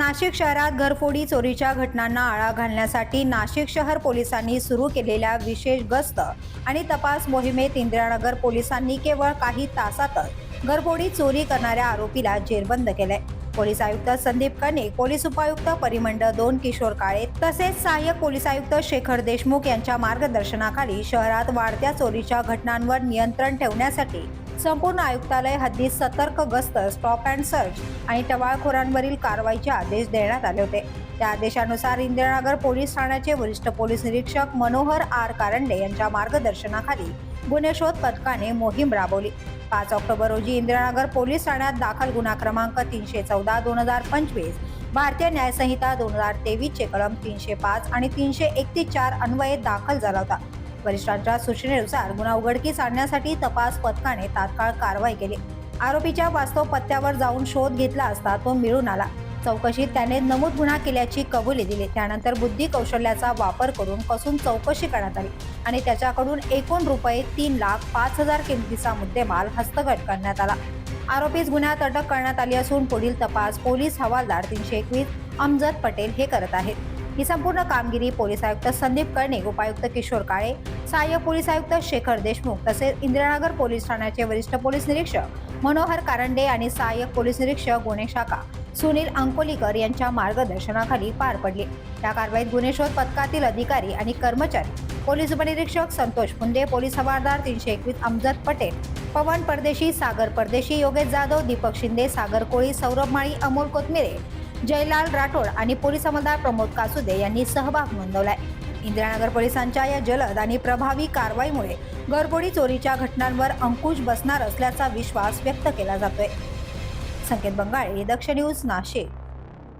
नाशिक शहरात घरफोडी चोरीच्या घटनांना आळा घालण्यासाठी नाशिक शहर पोलिसांनी सुरू केलेल्या विशेष गस्त आणि तपास मोहिमेत इंदिरानगर पोलिसांनी केवळ काही तासातच घरफोडी चोरी करणाऱ्या आरोपीला जेरबंद केलंय. पोलीस आयुक्त संदीप कनिक पोलीस उपायुक्त परिमंडळ दोन किशोर काळे तसेच सहाय्यक पोलीस आयुक्त शेखर देशमुख यांच्या मार्गदर्शनाखाली शहरात वाढत्या चोरीच्या घटनांवर नियंत्रण ठेवण्यासाठी संपूर्ण आयुक्तालय हद्दीत सतर्क गस्त स्टॉप अँड सर्च आणि टवाळखोरांवरील कारवाईचे आदेश देण्यात आले होते. त्या आदेशानुसार इंदिरानगर पोलीस ठाण्याचे वरिष्ठ पोलीस निरीक्षक मनोहर आर कारंडे यांच्या मार्गदर्शनाखाली गुन्हे शोध पथकाने मोहीम राबवली. पाच ऑक्टोबर रोजी इंदिरानगर पोलीस ठाण्यात दाखल गुन्हा क्रमांक तीनशे चौदा दोन हजार पंचवीस भारतीय न्यायसंहिता दोन हजार तेवीसचे कलम तीनशे पाच आणि तीनशे एकतीस चार अन्वये दाखल झाला होता. वरिष्ठांच्या सूचनेनुसार गुन्हा उघडकीस आणण्यासाठी तपास पथकाने तात्काळ कारवाई केली. आरोपीच्या वास्तव पत्त्यावर जाऊन शोध घेतला असता तो मिळून आला. चौकशीत त्याने नमूद गुन्हा केल्याची कबुली दिली. त्यानंतर बुद्धी कौशल्याचा वापर करून कसून चौकशी करण्यात आली आणि त्याच्याकडून एकूण रुपये तीन लाख पाच हजार किमतीचा मुद्देमाल हस्तगत करण्यात आला. आरोपीस गुन्ह्यात अटक करण्यात आली असून पुढील तपास पोलीस हवालदार तीनशे एकवीस अमजद पटेल हे करत आहेत. ही संपूर्ण कामगिरी पोलीस आयुक्त संदीप कर्णिक उपायुक्त किशोर काळे सहाय्यक पोलीस आयुक्त शेखर देशमुख तसेच इंदिरानगर पोलीस ठाण्याचे वरिष्ठ पोलीस निरीक्षक मनोहर कारंडे आणि सहाय्यक पोलीस निरीक्षक गुन्हे शाखा सुनील अंकोलीकर यांच्या मार्गदर्शनाखाली पार पडली. या कारवाईत गुन्हे शोध पथकातील अधिकारी आणि कर्मचारी पोलीस उपनिरीक्षक संतोष पुंदे पोलीस हवालदार तीनशे एकवीस अमजद पटेल पवन परदेशी सागर परदेशी योगेश जाधव दीपक शिंदे सागर कोळी सौरभ माळी अमोल कोथमिरे जयलाल राठोड आणि पोलीस अंमलदार प्रमोद कासुदे यांनी सहभाग नोंदवलाय. इंदिरानगर पोलिसांच्या या जलद आणि प्रभावी कारवाईमुळे घरबोडी चोरीच्या घटनांवर अंकुश बसणार असल्याचा विश्वास व्यक्त केला जातोय. संकेत बंगाळे दक्ष न्यूज नाशिक.